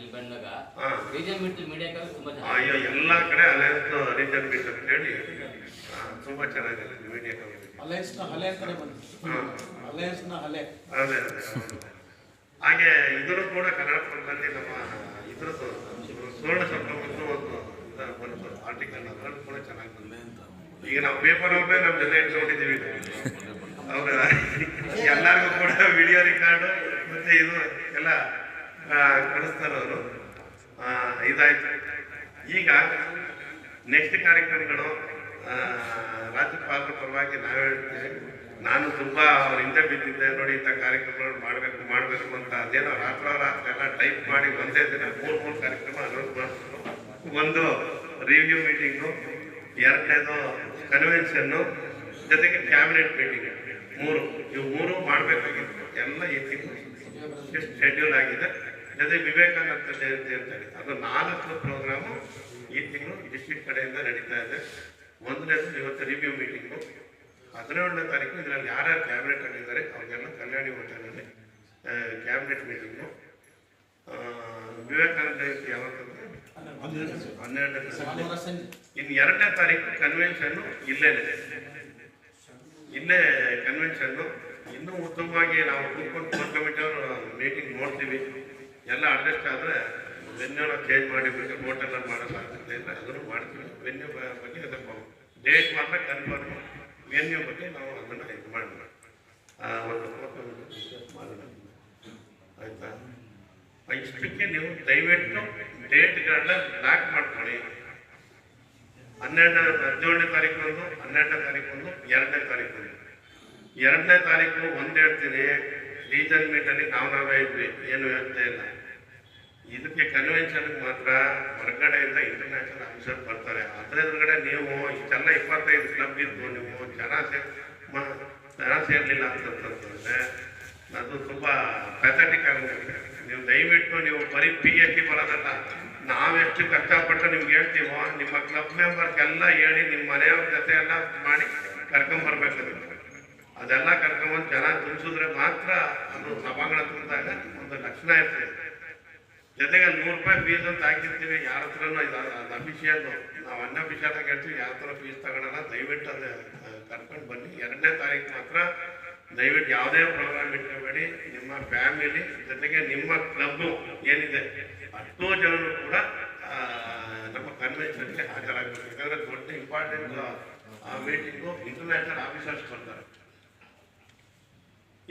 ಇಲ್ಲಿ ಬಂದಾಗ ಹಾ. ರೀಜನ್ ಮೀಟ್ ಮೀಡಿಯಾಕ್ಕೆ ತುಂಬಾ ಅಯ್ಯೋ ಎಲ್ಲ ಕಡೆ ಅಲಯನ್ಸ್ ರೀಜನ್ ಬೀಟ್ ಅಂತ ಹೇಳಿ. ತುಂಬಾ ಚೆನ್ನಾಗಿದೆ ಮೀಡಿಯಾ ಕಮ್ಯುನಿಟಿ ಅಲಯನ್ಸ್ನ ಹಲೆ ಅಂತಾನೆ ಬಂತು. ಅಲಯನ್ಸ್ನ ಹಲೆ. ಅದೇ ಅದೇ ಹಾಗೆ ಇದನ್ನು ಕೂಡ ಕನ್ನಡ ಪರದಲ್ಲಿ ನಮ್ಮ ಇದ್ರದ್ದು ಸುವರ್ಣ ಸಂಭ್ರಮದ್ದು ಒಂದು ಬಂತು ಆರ್ಟಿಕಲ್ ಅದರಲ್ಲೂ ಕೂಡ ಚೆನ್ನಾಗಿ ಬಂದಿದೆ ಈಗ ನಾವು ಪೇಪರ್ ಅವ್ರನ್ನೇ ನಮ್ಮ ಜೊತೆ ಇಟ್ಕೊಂಡಿದ್ದೀವಿ. ಅವ್ರ ಎಲ್ಲರಿಗೂ ಕೂಡ ವಿಡಿಯೋ ರೆಕಾರ್ಡು ಮತ್ತೆ ಇದು ಎಲ್ಲ ಆ, ಕಳಿಸ್ತಾರೆ ಅವರು. ಇದಾಯ್ತು. ಈಗ ನೆಕ್ಸ್ಟ್ ಕಾರ್ಯಕ್ರಮಗಳು ರಾಜ್ಯಪಾಲರ ಪರವಾಗಿ ನಾವು ಹೇಳ್ತೇವೆ. ನಾನು ತುಂಬ ಅವ್ರ ಹಿಂದೆ ಬಿದ್ದಿದ್ದೆ. ನೋಡಿ ಇಂಥ ಕಾರ್ಯಕ್ರಮಗಳು ಮಾಡಬೇಕು ಮಾಡಬೇಕು ಅಂತ ಅದೇನೋ ರಾತ್ರ ಎಲ್ಲ ಟೈಪ್ ಮಾಡಿ ಒಂದೇ ದಿನ ಮೂರು ಮೂರು ಕಾರ್ಯಕ್ರಮ ಅನೌನ್ಸ್ ಮಾಡಿದ್ರು. ಒಂದು ರಿವ್ಯೂ ಮೀಟಿಂಗು ಎರಡನೇದು ಕನ್ವೆನ್ಷನ್ನು ಜೊತೆಗೆ ಕ್ಯಾಬಿನೆಟ್ ಮೀಟಿಂಗ್ ಮೂರು. ಇವು ಮೂರು ಮಾಡಬೇಕಾಗಿತ್ತು. ಎಲ್ಲ ತಿಂಗಳು ಶೆಡ್ಯೂಲ್ ಆಗಿದೆ? ಜೊತೆ ವಿವೇಕಾನಂದ ಜಯಂತಿ ಅಂತ ಹೇಳಿ ಅದು ನಾಲ್ಕು ಪ್ರೋಗ್ರಾಮು ಈ ತಿಂಗಳು ಡಿಸ್ಟ್ರಿಕ್ಟ್ ಕಡೆಯಿಂದ ನಡೀತಾ ಇದೆ. ಒಂದನೇದು ಇವತ್ತು ರಿವ್ಯೂ ಮೀಟಿಂಗು ಹದಿನೇಳನೇ ತಾರೀಕು ಇದರಲ್ಲಿ ಯಾರ್ಯಾರು ಕ್ಯಾಬಿನೆಟ್ ಇದ್ದಾರೆ ಅವ್ರಿಗೆಲ್ಲ ಕಲ್ಯಾಣಿ ಹೋಟೆಲಲ್ಲಿ ಕ್ಯಾಬಿನೆಟ್ ಮೀಟಿಂಗು ವಿವೇಕಾನಂದ ಜಯಂತಿ ಯಾವತ್ತಂದ್ರೆ? ಹನ್ನೆರಡನೇ ಇನ್ನು ಎರಡನೇ ತಾರೀಕು ಕನ್ವೆನ್ಷನ್ನು ಇಲ್ಲೇ ಇಲ್ಲೇ ಕನ್ವೆನ್ಷನ್ನು ಇನ್ನೂ ಉತ್ತಮವಾಗಿ ನಾವು ಕೂತ್ಕೊಂಡು ಕೋರ್ ಕಮಿಟಿ ಅವರು ಮೀಟಿಂಗ್ ನೋಡ್ತೀವಿ. ಎಲ್ಲ ಅಡ್ಜಸ್ಟ್ ಆದರೆ ವೆನ್ಯೂನ ಚೇಂಜ್ ಮಾಡಿ ಬೇಕಾದ್ರೆ ಹೋಟೆಲ್ ಮಾಡೋ ಸಾಧ್ಯತೆ ಇಲ್ಲ ಅದನ್ನು ಮಾಡ್ತೀವಿ. ವೆನ್ಯೂ ಬಗ್ಗೆ ಅದಕ್ಕೆ ಡೇಟ್ ಮಾತ್ರ ಕನ್ಫರ್ಮ್ ವೆನ್ಯೂ ಬಗ್ಗೆ ನಾವು ಅದನ್ನು ಇದು ಮಾಡೋಣ ಆ, ಒಂದು ಫೋಟೋ ಮಾಡೋಣ ಆಯಿತಾ? ಇಷ್ಟಕ್ಕೆ ನೀವು ದಯವಿಟ್ಟು ಡೇಟ್ಗಳನ್ನ ಬ್ಲಾಕ್ ಮಾಡ್ಕೊಳ್ಳಿ. ಹನ್ನೆರಡನೇ ಹದಿನೇಳನೇ ತಾರೀಕು ಒಂದು ಹನ್ನೆರಡನೇ ತಾರೀಕು ಒಂದು ಎರಡನೇ ತಾರೀಕು ಒಂದು ಎರಡನೇ ತಾರೀಕು ಒಂದು ಹೇಳ್ತೀನಿ. ರೀಜನ್ ಮೀಟಲ್ಲಿ ನಾವು ನಾವೇ ಇದ್ವಿ. ಏನು ವ್ಯವಸ್ಥೆ ಇಲ್ಲ. ಇದಕ್ಕೆ ಕನ್ವೆನ್ಷನ್ಗೆ ಮಾತ್ರ ಹೊರಗಡೆಯಿಂದ ಇಂಟರ್ನ್ಯಾಷನಲ್ ಆಫೀಸರ್ ಬರ್ತಾರೆ. ಅದ್ರ ಎದುರುಗಡೆ ನೀವು ಇಷ್ಟೆಲ್ಲ ಇಪ್ಪತ್ತೈದು ಕ್ಲಬ್ ಇದ್ದು ನೀವು ಜನ ಸೇ ಜನ ಸೇರ್ಲಿಲ್ಲ ಅಂತಂತಂದ್ರೆ ಅದು ತುಂಬಾ ಪ್ಯಾಥೆಟಿಕ್ ಆಗುತ್ತೆ. ನೀವು ದಯವಿಟ್ಟು ನೀವು ಬರೀ ಪಿ ಎಚ್ ಡಿ ಬರೋದಲ್ಲ, ನಾವೆಷ್ಟು ಕಷ್ಟಪಟ್ಟು ನಿಮ್ಗೆ ಹೇಳ್ತೀವೋ ನಿಮ್ಮ ಕ್ಲಬ್ ಮೆಂಬರ್ಗೆಲ್ಲ ಹೇಳಿ ನಿಮ್ಮ ಮನೆಯವ್ರ ಜೊತೆ ಎಲ್ಲ ಮಾಡಿ ಕರ್ಕೊಂಬರ್ಬೇಕು ನೀವು. ಅದೆಲ್ಲ ಕರ್ಕೊಂಬಂದು ಜನ ತುಂಬಿಸಿದ್ರೆ ಮಾತ್ರ ಅದು ಸಭಾಂಗಣ ತುಂಬಿದಾಗ ಒಂದು ಲಕ್ಷಣ ಇರ್ತದೆ. ಜೊತೆಗೆ ನೂರು ರೂಪಾಯಿ ಫೀಸ್ ಅಂತ ಹಾಕಿರ್ತೀವಿ, ಯಾರ ಹತ್ರನೂ ಇದು ಅದು ನಾವು ಅನ್ಅಫಿಷಿಯಲ್ ಆಗಿ ಹೇಳ್ತೀವಿ ಯಾವ ಥರ ಫೀಸ್ ತಗೊಳಲ್ಲ. ದಯವಿಟ್ಟು ಅದು ಕರ್ಕೊಂಡು ಬನ್ನಿ. ಎರಡನೇ ತಾರೀಕು ಮಾತ್ರ ದಯವಿಟ್ಟು ಯಾವುದೇ ಪ್ರೋಗ್ರಾಮ್ ಇಟ್ಕೋಬೇಡಿ. ನಿಮ್ಮ ಫ್ಯಾಮಿಲಿ ಜೊತೆಗೆ ನಿಮ್ಮ ಕ್ಲಬ್ ಏನಿದೆ ಅಷ್ಟೋ ಜನರು ಕೂಡ ನಮ್ಮ ಕನ್ವೆನ್ಷನ್ಗೆ ಹಾಜರಾಗಬೇಕು. ಯಾಕಂದರೆ ದೊಡ್ಡ ಇಂಪಾರ್ಟೆಂಟ್ ಮೀಟಿಂಗು ಇಂಟರ್ನ್ಯಾಷನಲ್ ಆಫೀಸರ್ಸ್ ಬರ್ತಾರೆ.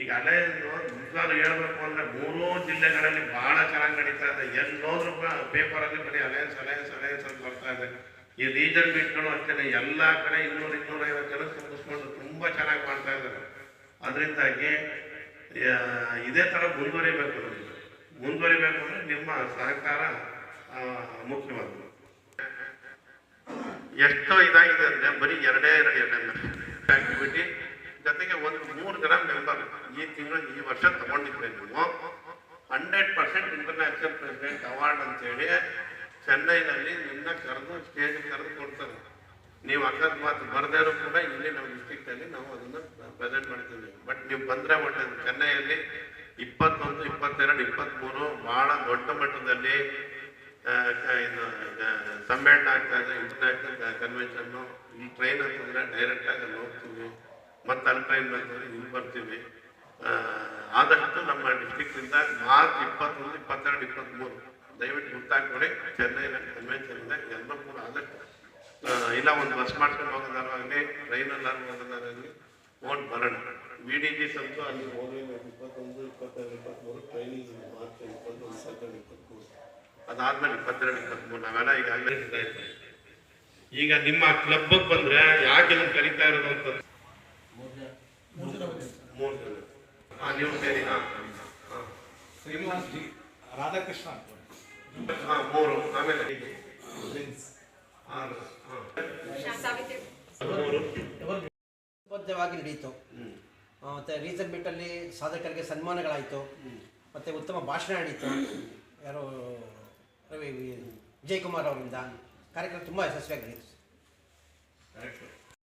ಈಗ ಅಲ್ಲೇ ನಿಜವಾಗ್ಲೂ ಹೇಳಬೇಕು ಅಂದ್ರೆ ಮೂರೂ ಜಿಲ್ಲೆಗಳಲ್ಲಿ ಬಹಳ ಚೆನ್ನಾಗಿ ನಡೀತಾ ಇದೆ. ಎಲ್ಲೋದ್ರೂ ಪೇಪರ್ ಅಲ್ಲಿ ಬರೀ ಅಲಯನ್ಸ್ ಅಲಯನ್ಸ್ ಅಲಯನ್ಸ್ ಅಂತ ಬರ್ತಾ ಇದೆ. ಈ ರೀಜನ್ ಮೀಟ್ಗಳು ಅಷ್ಟೇ ಎಲ್ಲ ಕಡೆ ಇನ್ನೂರು ಇನ್ನೂರ ಐವತ್ತು ಜನ ತುಂಬಿಸ್ಕೊಂಡು ತುಂಬಾ ಚೆನ್ನಾಗಿ ಮಾಡ್ತಾ ಇದ್ದಾರೆ. ಅದರಿಂದಾಗಿ ಇದೇ ಥರ ಮುಂದುವರಿಬೇಕು. ಮುಂದುವರಿಬೇಕು ಅಂದರೆ ನಿಮ್ಮ ಸಹಕಾರ ಮುಖ್ಯವಾದದ್ದು ಮುಖ್ಯವಾದ್ದು. ಎಷ್ಟೋ ಇದಾಗಿದೆ ಅಂದರೆ ಬರೀ ಎರಡೇ ಎರಡು ಎರಡೇ ಜೊತೆಗೆ ಒಂದು ಮೂರು ಜನ ಮೆಂಬರ್ ಈ ತಿಂಗಳು ಈ ವರ್ಷ ತಗೊಂಡಿದ್ರೆ ನೀವು hundred percent international president award ಅಂತೇಳಿ ಚೆನ್ನೈನಲ್ಲಿ ನಿನ್ನ ಕರೆದು ಸ್ಟೇಜ್ ಕರೆದು ಕೊಡ್ತಾರೆ. ನೀವು ಅಕಸ್ಮಾತ್ ಬರ್ದೇರು ಕೂಡ ಇಲ್ಲಿ ನಮ್ಮ ಡಿಸ್ಟಿಕ್ಟಲ್ಲಿ ನಾವು ಅದನ್ನು ಪ್ರೆಸೆಂಟ್ ಮಾಡ್ತೀವಿ. ಬಟ್ ನೀವು ಬಂದರೆ ಒಳ್ಳೆಯದು ಚೆನ್ನೈಯಲ್ಲಿ ಇಪ್ಪತ್ತೊಂದು, ಇಪ್ಪತ್ತೆರಡು ಇಪ್ಪತ್ತ್ಮೂರು ಭಾಳ ದೊಡ್ಡ ಮಟ್ಟದಲ್ಲಿ ಇದು ಸಮ್ಮೇಳನ ಆಗ್ತಾ ಇದೆ. ಇಂಟರ್ನ್ಯಾಷನಲ್ ಕನ್ವೆನ್ಷನ್ನು ಈ ಟ್ರೈನ್ ಅಂತಂದರೆ ಡೈರೆಕ್ಟಾಗಿ ಅಲ್ಲಿ ಹೋಗ್ತೀವಿ. ಮತ್ತೆ ಅಲ್ಲಿ ಟ್ರೈನ್ ಬಂದ್ರೆ ಇಲ್ಲಿ ಬರ್ತೀವಿ. ಆದಷ್ಟು ನಮ್ಮ ಇಂದ ಮಾರ್ಚ್ ಇಪ್ಪತ್ತೊಂದು, ಇಪ್ಪತ್ತೆರಡು ಇಪ್ಪತ್ತ್ಮೂರು ದಯವಿಟ್ಟು ಗೊತ್ತಾಗ್ಕೊಳ್ಳಿ. ಚೆನ್ನೈನಲ್ಲಿ ಕನ್ವೆನ್ಷನ್ ಇದೆ ಎಲ್ಲರೂ ಕೂಡ ಆದಷ್ಟು ಇಲ್ಲ ಒಂದು ಬಸ್ ಮಾಡ್ಕೊಂಡು ಹೋಗೋದಾರಾಗಲಿ ಟ್ರೈನಲ್ಲಿ ಹೋಗೋದಾರಾಗಲಿ ಹೋಗಿ ಬರೋಣ. ವಿ ಡಿ ಜಿ ಸಂತು ಅಲ್ಲಿ ಹೋಗಿ ಇಪ್ಪತ್ತೊಂದು, ಇಪ್ಪತ್ತೆರಡು ಇಪ್ಪತ್ತ್ಮೂರು ಟ್ರೈನಿಂಗ್ ಮಾರ್ಚ್ ಇಪ್ಪತ್ತೊಂದು ಇಪ್ಪತ್ತೆರಡು ಇಪ್ಪತ್ತ್ಮೂರು ಅದಾದ್ಮೇಲೆ ಇಪ್ಪತ್ತೆರಡು ಇಪ್ಪತ್ತ್ಮೂರು ನಾವೆಲ್ಲ ಈಗಾಗಲೇ ಈಗ ನಿಮ್ಮ ಕ್ಲಬ್ಗೆ ಬಂದರೆ ಯಾಕೆ ಇದನ್ನು ಕರೀತಾ ಇರೋದು ಅಂತ ಮೂರು ಜನ ಬಂದಿದ್ರು ಮೂರು ಜನ ಹಾಂ ನೀವು ಸೇರಿ ಹಾಂ ಶ್ರೀನಿವಾಸ್ ಜಿ ರಾಧಾಕೃಷ್ಣ ಅಂತ ಹಾಂ ಮೂರು ಆಮೇಲೆ ಆರು ಬದ್ಧವಾಗಿ ನಡೆಯಿತು. ಮತ್ತೆ ರೀಸನ್ ಬಿಟ್ಟಲ್ಲಿ ಸಾಧಕರಿಗೆ ಸನ್ಮಾನಗಳಾಯಿತು. ಮತ್ತು ಉತ್ತಮ ಭಾಷಣ ನಡೀತು. ಯಾರು ರವಿ ವಿಜಯ್ ಕುಮಾರ್ ಅವರಿಂದ. ಕಾರ್ಯಕ್ರಮ ತುಂಬ ಯಶಸ್ವಿಯಾಗಿ ನಡೆಯಿತು ಕರೆಕ್ಟ್